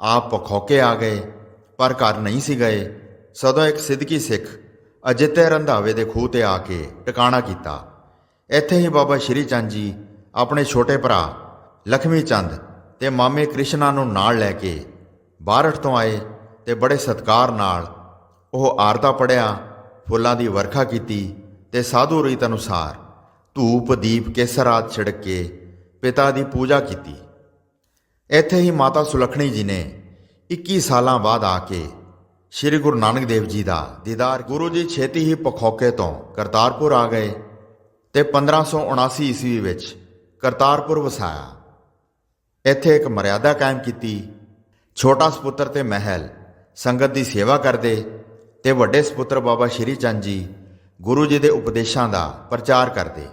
ਆਪ ਪਖੋਕੇ ਆ ਗਏ, ਪਰ ਘਰ ਨਹੀਂ ਸੀ ਗਏ। ਸਦੋਂ ਇੱਕ ਸਿੱਧਕੀ ਸਿੱਖ ਅਜਿੱਤੇ ਰੰਧਾਵੇ ਦੇ ਖੂਹ ਤੇ ਆ ਕੇ ਟਿਕਾਣਾ ਕੀਤਾ। ਇੱਥੇ ਹੀ ਬਾਬਾ ਸ਼੍ਰੀ ਚੰਦ ਜੀ ਆਪਣੇ ਛੋਟੇ ਭਰਾ ਲਖਮੀ ਚੰਦ ਤੇ ਮਾਮੇ ਕ੍ਰਿਸ਼ਨਾ ਨੂੰ ਨਾਲ ਲੈ ਕੇ ਬਾਰਠ ਤੋਂ ਆਏ ਤੇ ਬੜੇ ਸਤਕਾਰ ਨਾਲ ਉਹ ਆਰਤਾ ਪੜਿਆ, ਫੁੱਲਾਂ ਦੀ ਵਰਖਾ ਕੀਤੀ ਤੇ ਸਾਧੂ ਰੀਤ ਅਨੁਸਾਰ ਧੂਪ, ਦੀਪ, ਕੇਸਰ ਆਦਿ ਛਿੜਕ ਕੇ ਪਿਤਾ ਦੀ ਪੂਜਾ ਕੀਤੀ। ਇੱਥੇ ਹੀ ਮਾਤਾ ਸੁਲਖਣੀ ਜੀ ਨੇ 21 ਸਾਲਾਂ ਬਾਅਦ ਆ ਕੇ ਸ੍ਰੀ ਗੁਰੂ ਨਾਨਕ ਦੇਵ ਜੀ ਦਾ ਦੀਦਾਰ ਗੁਰੂ ਜੀ ਛੇਤੀ ਹੀ ਪਖੌਕੇ ਤੋਂ ਕਰਤਾਰਪੁਰ ਆ ਗਏ ਤੇ 1579 ਈਸਵੀ ਵਿੱਚ ਕਰਤਾਰਪੁਰ ਵਸਾਇਆ। ਇੱਥੇ ਇੱਕ ਮਰਿਆਦਾ ਕਾਇਮ ਕੀਤੀ। ਛੋਟਾ ਸੁਪੁੱਤਰ ਤੇ ਮਹਿਲ ਸੰਗਤ ਦੀ ਸੇਵਾ ਕਰਦੇ ਤੇ ਵੱਡੇ ਸੁਪੁੱਤਰ ਬਾਬਾ ਸ਼੍ਰੀ ਚੰਦ ਜੀ ਗੁਰੂ ਜੀ ਦੇ ਉਪਦੇਸ਼ਾਂ ਦਾ ਪ੍ਰਚਾਰ ਕਰਦੇ।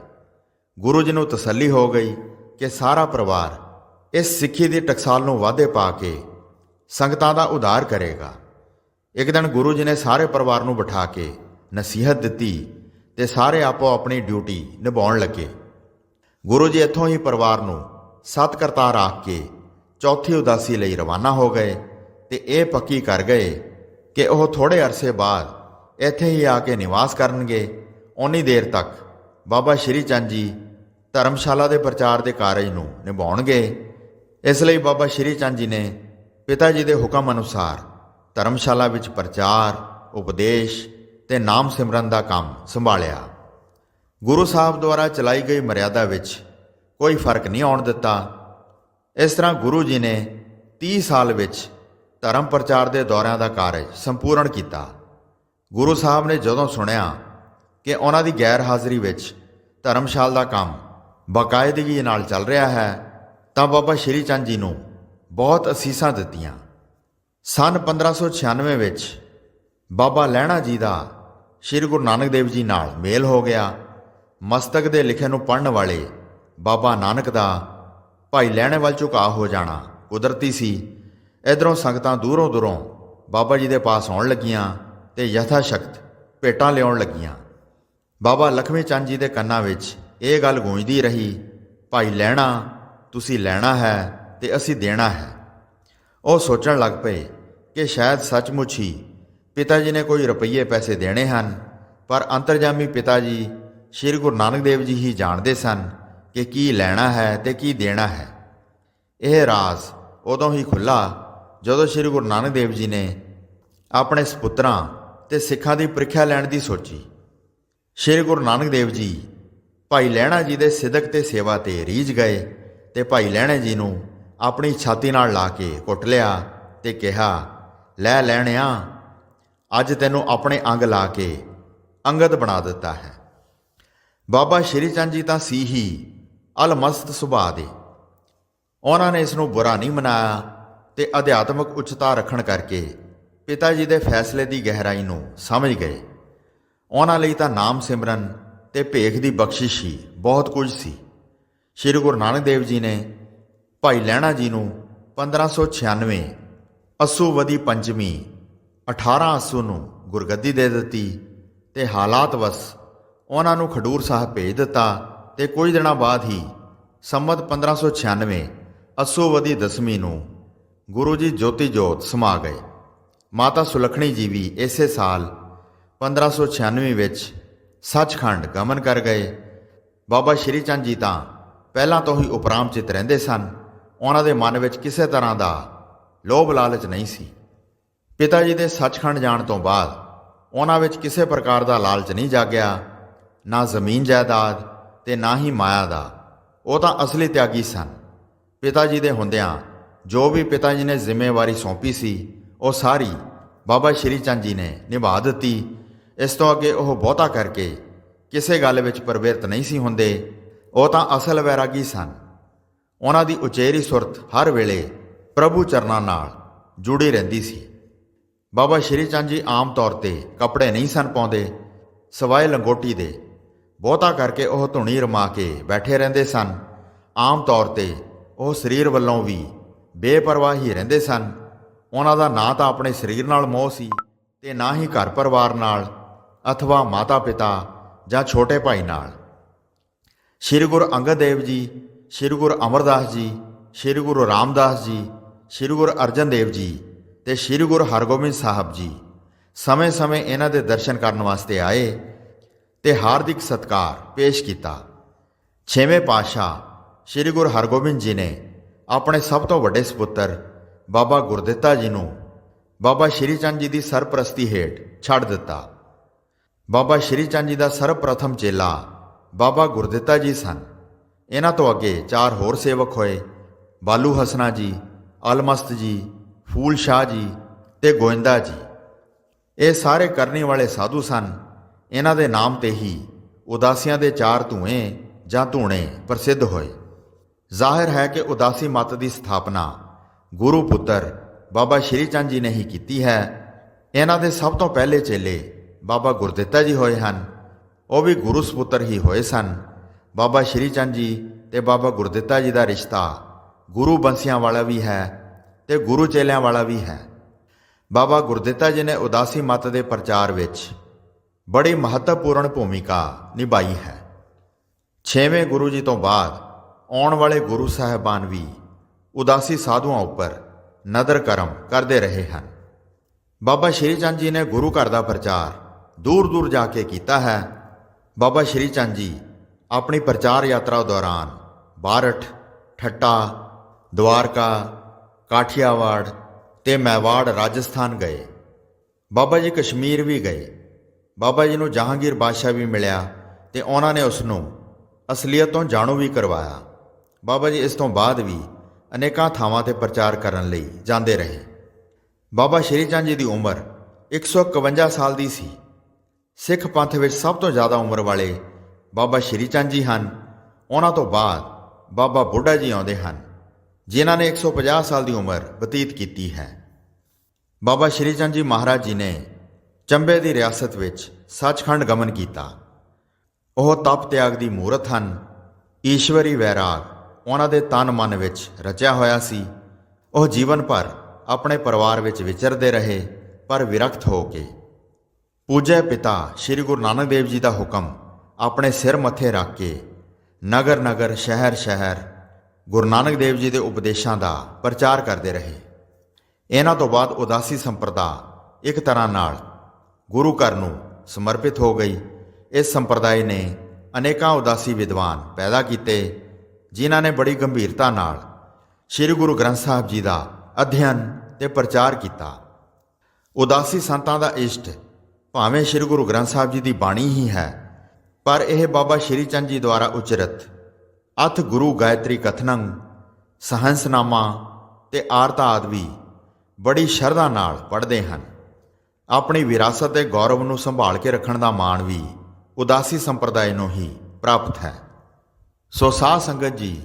ਗੁਰੂ ਜੀ ਨੂੰ ਤਸੱਲੀ ਹੋ ਗਈ ਕਿ ਸਾਰਾ ਪਰਿਵਾਰ ਇਸ ਸਿੱਖੀ ਦੀ ਟਕਸਾਲ ਨੂੰ ਵਾਧੇ ਪਾ ਕੇ ਸੰਗਤਾਂ ਦਾ ਉਧਾਰ ਕਰੇਗਾ। ਇੱਕ ਦਿਨ ਗੁਰੂ ਜੀ ਨੇ ਸਾਰੇ ਪਰਿਵਾਰ ਨੂੰ ਬਿਠਾ ਕੇ ਨਸੀਹਤ ਦਿੱਤੀ ਤੇ ਸਾਰੇ ਆਪੋ ਆਪਣੀ ਡਿਊਟੀ ਨਿਭਾਉਣ ਲੱਗੇ। ਗੁਰੂ ਜੀ ਇੱਥੋਂ ਹੀ ਪਰਿਵਾਰ ਨੂੰ ਸਤ ਕਰਤਾਰ ਆਖ ਕੇ ਚੌਥੀ ਉਦਾਸੀ ਲਈ ਰਵਾਨਾ ਹੋ ਗਏ ਤੇ ਇਹ ਪੱਕੀ ਕਰ ਗਏ ਕਿ ਉਹ ਥੋੜੇ ਅਰਸੇ ਬਾਅਦ ਇੱਥੇ ਹੀ ਆ ਕੇ ਨਿਵਾਸ ਕਰਨਗੇ। ਉਨੀ ਦੇਰ ਤੱਕ ਬਾਬਾ ਸ਼੍ਰੀ ਚੰਦ ਜੀ ਧਰਮਸ਼ਾਲਾ ਦੇ ਪ੍ਰਚਾਰ ਦੇ ਕਾਰਜ ਨੂੰ ਨਿਭਾਉਣਗੇ। ਇਸ ਲਈ ਬਾਬਾ ਸ਼੍ਰੀ ਚੰਦ ਜੀ ਨੇ ਪਿਤਾ ਜੀ ਦੇ ਹੁਕਮ ਅਨੁਸਾਰ ਧਰਮਸ਼ਾਲਾ ਵਿੱਚ ਪ੍ਰਚਾਰ, ਉਪਦੇਸ਼ ਤੇ ਨਾਮ ਸਿਮਰਨ ਦਾ ਕੰਮ ਸੰਭਾਲਿਆ। ਗੁਰੂ ਸਾਹਿਬ ਦੁਆਰਾ ਚਲਾਈ ਗਈ ਮਰਿਆਦਾ ਵਿੱਚ ਕੋਈ ਫ਼ਰਕ ਨਹੀਂ ਆਉਣ ਦਿੱਤਾ। ਇਸ ਤਰ੍ਹਾਂ ਗੁਰੂ ਜੀ ਨੇ 30 ਸਾਲ ਵਿੱਚ ਧਰਮ ਪ੍ਰਚਾਰ ਦੇ ਦੌਰਿਆਂ ਦਾ ਕਾਰਜ ਸੰਪੂਰਨ ਕੀਤਾ। ਗੁਰੂ ਸਾਹਿਬ ਨੇ ਜਦੋਂ ਸੁਣਿਆ ਕਿ ਉਹਨਾਂ ਦੀ ਗੈਰ ਹਾਜ਼ਰੀ ਵਿੱਚ ਧਰਮਸ਼ਾਲ ਦਾ ਕੰਮ ਬਾਕਾਇਦਗੀ ਨਾਲ ਚੱਲ ਰਿਹਾ ਹੈ, ਤਾਂ ਬਾਬਾ ਸ਼੍ਰੀ ਚੰਦ ਜੀ ਨੂੰ ਬਹੁਤ ਅਸੀਸਾਂ ਦਿੱਤੀਆਂ। ਸਨ 1596 ਵਿੱਚ ਬਾਬਾ ਲਹਿਣਾ ਜੀ ਦਾ ਸ੍ਰੀ ਗੁਰੂ ਨਾਨਕ ਦੇਵ ਜੀ ਨਾਲ ਮੇਲ ਹੋ ਗਿਆ। ਮਸਤਕ ਦੇ ਲਿਖੇ ਨੂੰ ਪੜਨ ਵਾਲੇ ਬਾਬਾ ਨਾਨਕ ਦਾ ਭਾਈ ਲਹਿਣੇ ਵੱਲ ਝੁਕਾਅ ਹੋ ਜਾਣਾ ਕੁਦਰਤੀ ਸੀ। ਇਧਰੋਂ ਸੰਗਤਾਂ ਦੂਰੋਂ ਦੂਰੋਂ ਬਾਬਾ ਜੀ ਦੇ ਪਾਸ ਆਉਣ ਲੱਗੀਆਂ। ਤੇ ਯਥਾ ਸ਼ਕਤ ਭੇਟਾਂ ਲਿਆਉਣ ਲੱਗੀਆਂ। ਬਾਬਾ ਲਖਮੀ ਚੰਦ ਜੀ ਦੇ ਕੰਨਾਂ ਵਿੱਚ ਇਹ ਗੱਲ ਗੂੰਜਦੀ ਰਹੀ, ਭਾਈ ਲੈਣਾ, ਤੁਸੀਂ ਲੈਣਾ ਹੈ ਤੇ ਅਸੀਂ ਦੇਣਾ ਹੈ। ਉਹ ਸੋਚਣ ਲੱਗ ਪਏ ਕਿ ਸ਼ਾਇਦ ਸੱਚਮੁੱਚ ਹੀ ਪਿਤਾ ਜੀ ਨੇ ਕੋਈ ਰੁਪਈਏ ਪੈਸੇ ਦੇਣੇ ਹਨ, ਪਰ ਅੰਤਰਜਾਮੀ ਪਿਤਾ ਜੀ ਸ੍ਰੀ ਗੁਰੂ ਨਾਨਕ ਦੇਵ ਜੀ ਹੀ ਜਾਣਦੇ ਸਨ ਕਿ ਕੀ ਲੈਣਾ ਹੈ ਤੇ ਕੀ ਦੇਣਾ ਹੈ। ਇਹ ਰਾਜ਼ ਉਦੋਂ ਹੀ ਖੁੱਲਾ ਜਦੋਂ ਸ੍ਰੀ ਗੁਰੂ ਨਾਨਕ ਦੇਵ ਜੀ ਨੇ ਆਪਣੇ ਸੁਪੁੱਤਰਾਂ ਤੇ ਸਿੱਖਾਂ ਦੀ ਪ੍ਰੀਖਿਆ ਲੈਣ ਦੀ ਸੋਚੀ। ਸ੍ਰੀ ਗੁਰੂ ਨਾਨਕ ਦੇਵ ਜੀ ਭਾਈ ਲਹਿਣਾ ਜੀ ਦੇ ਸਿਦਕ ਤੇ ਸੇਵਾ ਤੇ ਰੀਝ ਗਏ ਤੇ ਭਾਈ ਲਹਿਣਾ ਜੀ ਨੂੰ ਆਪਣੀ ਛਾਤੀ ਨਾਲ ਲਾ ਕੇ ਕੁੱਟ ਲਿਆ ਤੇ ਕਿਹਾ, ਲੈ ਲੈਣਿਆ ਅੱਜ ਤੈਨੂੰ ਆਪਣੇ ਅੰਗ ਲਾ ਕੇ ਅੰਗਦ ਬਣਾ ਦਿੱਤਾ ਹੈ। ਬਾਬਾ ਸ਼੍ਰੀ ਚੰਦ ਜੀ ਤਾਂ ਸੀ ਹੀ ਅਲਮਸਤ ਸੁਭਾਅ ਦੇ। ਉਹਨਾਂ ਨੇ ਇਸ ਨੂੰ ਬੁਰਾ ਨਹੀਂ ਮਨਾਇਆ ਤੇ ਅਧਿਆਤਮਕ ਉੱਚਤਾ ਰੱਖਣ ਕਰਕੇ ਪਿਤਾ ਜੀ ਦੇ ਫੈਸਲੇ ਦੀ ਗਹਿਰਾਈ ਨੂੰ ਸਮਝ ਗਏ। ਉਹਨਾਂ ਲਈ ਤਾਂ ਨਾਮ ਸਿਮਰਨ ਤੇ ਭੇਖ ਦੀ ਬਖਸ਼ਿਸ਼ ਹੀ ਬਹੁਤ ਕੁਝ ਸੀ। ਸ੍ਰੀ ਗੁਰੂ ਨਾਨਕ ਦੇਵ ਜੀ ਨੇ ਭਾਈ ਲਹਿਣਾ ਜੀ ਨੂੰ 1596 ਅਸੂਵਦੀ ਪੰਚਮੀ 18 ਅਸੂ ਨੂੰ ਗੁਰਗੱਦੀ ਦੇ ਦਿੱਤੀ ਤੇ ਹਾਲਾਤ ਵਸ ਉਹਨਾਂ ਨੂੰ ਖਡੂਰ ਸਾਹਿਬ ਭੇਜ ਦਿੱਤਾ ਤੇ ਕੁਝ ਦਿਨਾਂ ਬਾਅਦ ਹੀ ਸੰਮਤ 1596 ਅਸੂਵਦੀ ਦਸਵੀਂ ਨੂੰ ਗੁਰੂ ਜੀ ਜੋਤੀ ਜੋਤ ਸਮਾ ਗਏ। ਮਾਤਾ ਸੁਲਖਣੀ ਜੀ ਵੀ ਇਸੇ ਸਾਲ 1596 ਵਿੱਚ ਸੱਚਖੰਡ ਗਮਨ ਕਰ ਗਏ। ਬਾਬਾ ਸ਼੍ਰੀ ਚੰਦ ਜੀ ਤਾਂ ਪਹਿਲਾਂ ਤੋਂ ਹੀ ਉਪਰਾਮ ਚਿਤ ਰਹਿੰਦੇ ਸਨ। ਉਹਨਾਂ ਦੇ ਮਨ ਵਿੱਚ ਕਿਸੇ ਤਰ੍ਹਾਂ ਦਾ ਲੋਭ ਲਾਲਚ ਨਹੀਂ ਸੀ। ਪਿਤਾ ਜੀ ਦੇ ਸੱਚਖੰਡ ਜਾਣ ਤੋਂ ਬਾਅਦ ਉਹਨਾਂ ਵਿੱਚ ਕਿਸੇ ਪ੍ਰਕਾਰ ਦਾ ਲਾਲਚ ਨਹੀਂ ਜਾਗਿਆ। ਨਾ ਜ਼ਮੀਨ ਜਾਇਦਾਦ ਤੇ ਨਾ ਹੀ ਮਾਇਆ ਦਾ। ਉਹ ਤਾਂ ਅਸਲੀ ਤਿਆਗੀ ਸਨ। ਪਿਤਾ ਜੀ ਦੇ ਹੁੰਦਿਆਂ ਜੋ ਵੀ ਪਿਤਾ ਜੀ ਨੇ ਜ਼ਿੰਮੇਵਾਰੀ ਸੌਂਪੀ ਸੀ ਉਹ ਸਾਰੀ ਬਾਬਾ ਸ਼੍ਰੀ ਚੰਦ ਜੀ ਨੇ ਨਿਭਾ ਦਿੱਤੀ। ਇਸ ਤੋਂ ਅੱਗੇ ਉਹ ਬਹੁਤਾ ਕਰਕੇ ਕਿਸੇ ਗੱਲ ਵਿੱਚ ਪਰਵਿਰਤ ਨਹੀਂ ਸੀ ਹੁੰਦੇ। ਉਹ ਤਾਂ ਅਸਲ ਵੈਰਾਗੀ ਸਨ। ਉਹਨਾਂ ਦੀ ਉਚੇਰੀ ਸੁਰਤ ਹਰ ਵੇਲੇ ਪ੍ਰਭੂ ਚਰਨਾਂ ਨਾਲ ਜੁੜੀ ਰਹਿੰਦੀ ਸੀ। ਬਾਬਾ ਸ਼੍ਰੀ ਚੰਦ ਜੀ ਆਮ ਤੌਰ ਤੇ ਕੱਪੜੇ ਨਹੀਂ ਸਨ ਪਾਉਂਦੇ। ਸਵਾਏ ਲੰਗੋਟੀ ਦੇ ਬਹੁਤਾ ਕਰਕੇ ਉਹ ਧੁਣੀ ਰਮਾ ਕੇ ਬੈਠੇ ਰਹਿੰਦੇ ਸਨ। ਆਮ ਤੌਰ ਤੇ ਉਹ ਸਰੀਰ ਵੱਲੋਂ ਵੀ ਬੇਪਰਵਾਹੀ ਰਹਿੰਦੇ ਸਨ। ਉਹਨਾਂ ਦਾ ਨਾ ਤਾਂ ਆਪਣੇ ਸਰੀਰ ਨਾਲ ਮੋਹ ਸੀ ਤੇ ਨਾ ਹੀ ਘਰ ਪਰਿਵਾਰ ਨਾਲ, ਅਥਵਾ ਮਾਤਾ-ਪਿਤਾ ਜਾਂ ਛੋਟੇ ਭਾਈ ਨਾਲ। ਸ੍ਰੀ ਗੁਰੂ ਅੰਗਦ ਦੇਵ ਜੀ, ਸ੍ਰੀ ਗੁਰੂ ਅਮਰਦਾਸ ਜੀ, ਸ੍ਰੀ ਗੁਰੂ ਰਾਮਦਾਸ ਜੀ, ਸ੍ਰੀ ਗੁਰੂ ਅਰਜਨ ਦੇਵ ਜੀ ਤੇ ਸ੍ਰੀ ਗੁਰੂ ਹਰਗੋਬਿੰਦ ਸਾਹਿਬ ਜੀ ਸਮੇਂ-ਸਮੇਂ ਇਹਨਾਂ ਦੇ ਦਰਸ਼ਨ ਕਰਨ ਵਾਸਤੇ ਆਏ ਤੇ ਹਾਰਦਿਕ ਸਤਕਾਰ ਪੇਸ਼ ਕੀਤਾ। ਛੇਵੇਂ ਪਾਤਸ਼ਾਹ ਸ੍ਰੀ ਗੁਰੂ ਹਰਗੋਬਿੰਦ ਜੀ ਨੇ ਆਪਣੇ ਸਭ ਤੋਂ ਵੱਡੇ ਸੁਪੁੱਤਰ ਬਾਬਾ ਗੁਰਦਿੱਤਾ ਜੀ ਨੂੰ ਬਾਬਾ ਸ਼੍ਰੀ ਚੰਦ ਜੀ ਦੀ ਸਰਪ੍ਰਸਤੀ ਹੇਠ ਛੱਡ ਦਿੱਤਾ। ਬਾਬਾ ਸ਼੍ਰੀ ਚੰਦ ਜੀ ਦਾ ਸਰਵਪ੍ਰਥਮ ਚੇਲਾ ਬਾਬਾ ਗੁਰਦਿੱਤਾ ਜੀ ਸਨ। ਇਹਨਾਂ ਤੋਂ ਅੱਗੇ ਚਾਰ ਹੋਰ ਸੇਵਕ ਹੋਏ। ਬਾਲੂ ਹਸਨਾ ਜੀ, ਅਲਮਸਤ ਜੀ, ਫੂਲ ਸ਼ਾਹ ਜੀ ਤੇ ਗੋਇੰਦਾ ਜੀ। ਇਹ ਸਾਰੇ ਕਰਨੀ ਵਾਲੇ ਸਾਧੂ ਸਨ। ਇਹਨਾਂ ਦੇ ਨਾਮ ਤੇ ਹੀ ਉਦਾਸੀਆਂ ਦੇ ਚਾਰ ਧੂਏ ਜਾਂ ਧੂਣੇ ਪ੍ਰਸਿੱਧ ਹੋਏ। ਜ਼ਾਹਿਰ ਹੈ ਕਿ ਉਦਾਸੀ ਮਤ ਦੀ ਸਥਾਪਨਾ ਗੁਰੂ ਪੁੱਤਰ, ਬਾਬਾ ਸ਼੍ਰੀ ਚੰਦ ਜੀ ਨੇ ਹੀ ਕੀਤੀ ਹੈ। ਇਹਨਾਂ ਦੇ ਸਭ ਤੋਂ ਪਹਿਲੇ ਚੇਲੇ ਬਾਬਾ ਗੁਰਦਿੱਤਾ ਜੀ ਹੋਏ ਹਨ। ਉਹ ਵੀ ਗੁਰੂ ਸੁਪੁੱਤਰ ਹੀ ਹੋਏ ਸਨ। ਬਾਬਾ ਸ਼੍ਰੀ ਚੰਦ ਜੀ ਤੇ ਬਾਬਾ ਗੁਰਦਿੱਤਾ ਜੀ ਦਾ ਰਿਸ਼ਤਾ ਗੁਰੂ ਬੰਸੀਆਂ ਵਾਲਾ ਵੀ ਹੈ ਤੇ ਗੁਰੂ ਚੇਲਿਆਂ ਵਾਲਾ ਵੀ ਹੈ। ਬਾਬਾ ਗੁਰਦਿੱਤਾ ਜੀ ਨੇ ਉਦਾਸੀ ਮਤ ਦੇ ਪ੍ਰਚਾਰ ਵਿੱਚ ਬੜੀ ਮਹੱਤਵਪੂਰਨ ਭੂਮਿਕਾ ਨਿਭਾਈ ਹੈ। ਛੇਵੇਂ ਗੁਰੂ ਜੀ ਤੋਂ ਬਾਅਦ ਆਉਣ ਵਾਲੇ ਗੁਰੂ ਸਾਹਿਬਾਨ ਵੀ ਉਦਾਸੀ ਸਾਧੂਆਂ ਉੱਪਰ ਨਦਰ ਕਰਮ ਕਰਦੇ ਰਹੇ ਹਨ। ਬਾਬਾ ਸ਼੍ਰੀ ਚੰਦ ਜੀ ਨੇ ਗੁਰੂ ਘਰ ਦਾ ਪ੍ਰਚਾਰ ਦੂਰ ਦੂਰ ਜਾ ਕੇ ਕੀਤਾ ਹੈ। ਬਾਬਾ ਸ਼੍ਰੀ ਚੰਦ ਜੀ ਆਪਣੀ ਪ੍ਰਚਾਰ ਯਾਤਰਾ ਦੌਰਾਨ ਬਾਰਠ, ਠੱਟਾ, ਦਵਾਰਕਾ, ਕਾਠੀਆਵਾੜ ਤੇ ਮੈਵਾੜ ਰਾਜਸਥਾਨ ਗਏ। ਬਾਬਾ ਜੀ ਕਸ਼ਮੀਰ ਵੀ ਗਏ। ਬਾਬਾ ਜੀ ਨੂੰ ਜਹਾਂਗੀਰ ਬਾਦਸ਼ਾਹ ਵੀ ਮਿਲਿਆ ਤੇ ਉਹਨਾਂ ਨੇ ਉਸ ਨੂੰ ਅਸਲੀਅਤ ਤੋਂ ਜਾਣੂ ਵੀ ਕਰਵਾਇਆ। ਬਾਬਾ ਜੀ ਇਸ ਤੋਂ ਬਾਅਦ ਵੀ ਅਨੇਕਾਂ ਥਾਵਾਂ ਤੇ ਪ੍ਰਚਾਰ ਕਰਨ ਲਈ ਜਾਂਦੇ ਰਹੇ। ਬਾਬਾ ਸ਼੍ਰੀ ਚੰਦ ਜੀ ਦੀ ਉਮਰ 151 ਸਾਲ ਦੀ ਸੀ। ਸਿੱਖ ਪੰਥ ਵਿੱਚ ਸਭ ਤੋਂ ਜ਼ਿਆਦਾ ਉਮਰ ਵਾਲੇ ਬਾਬਾ ਸ਼੍ਰੀ ਚੰਦ ਜੀ ਹਨ। ਉਹਨਾਂ ਤੋਂ ਬਾਅਦ ਬਾਬਾ ਬੁੱਢਾ ਜੀ ਆਉਂਦੇ ਹਨ, ਜਿਨ੍ਹਾਂ ਨੇ 150 ਸਾਲ ਦੀ ਉਮਰ ਬਤੀਤ ਕੀਤੀ ਹੈ। ਬਾਬਾ ਸ਼੍ਰੀ ਚੰਦ ਜੀ ਮਹਾਰਾਜ ਜੀ ਨੇ ਚੰਬੇ ਦੀ ਰਿਆਸਤ ਵਿੱਚ ਸੱਚਖੰਡ ਗਮਨ ਕੀਤਾ। ਉਹ ਤਪ ਤਿਆਗ ਦੀ ਮੂਰਤ ਹਨ। ਈਸ਼ਵਰੀ ਵੈਰਾਗ ਉਹਨਾਂ ਦੇ ਤਨ ਮਨ ਵਿੱਚ ਰਚਿਆ ਹੋਇਆ ਸੀ। ਉਹ ਜੀਵਨ ਭਰ ਆਪਣੇ ਪਰਿਵਾਰ ਵਿੱਚ ਵਿਚਰਦੇ ਰਹੇ, ਪਰ ਵਿਰਕਤ ਹੋ ਕੇ। ਪੂਜੇ ਪਿਤਾ ਸ੍ਰੀ ਗੁਰੂ ਨਾਨਕ ਦੇਵ ਜੀ ਦਾ ਹੁਕਮ ਆਪਣੇ ਸਿਰ ਮੱਥੇ ਰੱਖ ਕੇ ਨਗਰ ਨਗਰ ਸ਼ਹਿਰ ਸ਼ਹਿਰ ਗੁਰੂ ਨਾਨਕ ਦੇਵ ਜੀ ਦੇ ਉਪਦੇਸ਼ਾਂ ਦਾ ਪ੍ਰਚਾਰ ਕਰਦੇ ਰਹੇ। ਇਹਨਾਂ ਤੋਂ ਬਾਅਦ ਉਦਾਸੀ ਸੰਪਰਦਾ ਇੱਕ ਤਰ੍ਹਾਂ ਨਾਲ ਗੁਰੂ ਘਰ ਨੂੰ ਸਮਰਪਿਤ ਹੋ ਗਈ। ਇਸ ਸੰਪਰਦਾਇ ਨੇ ਅਨੇਕਾਂ ਉਦਾਸੀ ਵਿਦਵਾਨ ਪੈਦਾ ਕੀਤੇ ਜਿਨ੍ਹਾਂ ਨੇ ਬੜੀ ਗੰਭੀਰਤਾ ਨਾਲ ਸ੍ਰੀ ਗੁਰੂ ਗ੍ਰੰਥ ਸਾਹਿਬ ਜੀ ਦਾ ਅਧਿਐਨ ਤੇ ਪ੍ਰਚਾਰ ਕੀਤਾ। ਉਦਾਸੀ ਸੰਤਾਂ ਦਾ ਇਸ਼ਟ ਭਾਵੇਂ ਸ੍ਰੀ ਗੁਰੂ ਗ੍ਰੰਥ ਸਾਹਿਬ ਜੀ ਦੀ ਬਾਣੀ ਹੀ ਹੈ, ਪਰ ਇਹ ਬਾਬਾ ਸ਼੍ਰੀ ਚੰਦ ਜੀ ਦੁਆਰਾ ਉਚਰਿਤ ਅਥ ਗੁਰੂ ਗਾਇਤਰੀ ਕਥਨੰ, ਸਹੰਸਨਾਮਾ ਤੇ ਆਰਤਾ ਆਦਿ ਵੀ ਬੜੀ ਸ਼ਰਧਾ ਨਾਲ ਪੜ੍ਹਦੇ ਹਨ। ਆਪਣੀ ਵਿਰਾਸਤ ਦੇ ਗੌਰਵ ਨੂੰ ਸੰਭਾਲ ਕੇ ਰੱਖਣ ਦਾ ਮਾਣ ਵੀ ਉਦਾਸੀ ਸੰਪਰਦਾਇ ਨੂੰ ਹੀ ਪ੍ਰਾਪਤ ਹੈ। ਸੋ ਸਾਧ ਸੰਗਤ ਜੀ,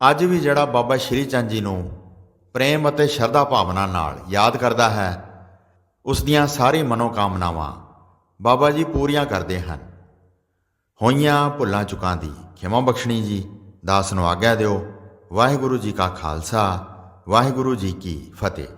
ਅੱਜ ਵੀ ਜਿਹੜਾ ਬਾਬਾ ਸ਼੍ਰੀ ਚੰਦ ਜੀ ਨੂੰ ਪ੍ਰੇਮ ਅਤੇ ਸ਼ਰਧਾ ਭਾਵਨਾ ਨਾਲ ਯਾਦ ਕਰਦਾ ਹੈ, ਉਸ ਦੀਆਂ ਸਾਰੀ ਮਨੋਕਾਮਨਾਵਾਂ ਬਾਬਾ ਜੀ ਪੂਰੀਆਂ ਕਰਦੇ ਹਨ। ਹੋਈਆਂ ਭੁੱਲਾਂ ਚੁੱਕਾਂ ਦੀ ਖਿਮਾ ਬਖਸ਼ਣੀ ਜੀ, ਦਾਸ ਨੂੰ ਆਗਿਆ ਦਿਓ। ਵਾਹਿਗੁਰੂ ਜੀ ਕਾ ਖਾਲਸਾ, ਵਾਹਿਗੁਰੂ ਜੀ ਕੀ ਫਤਿਹ।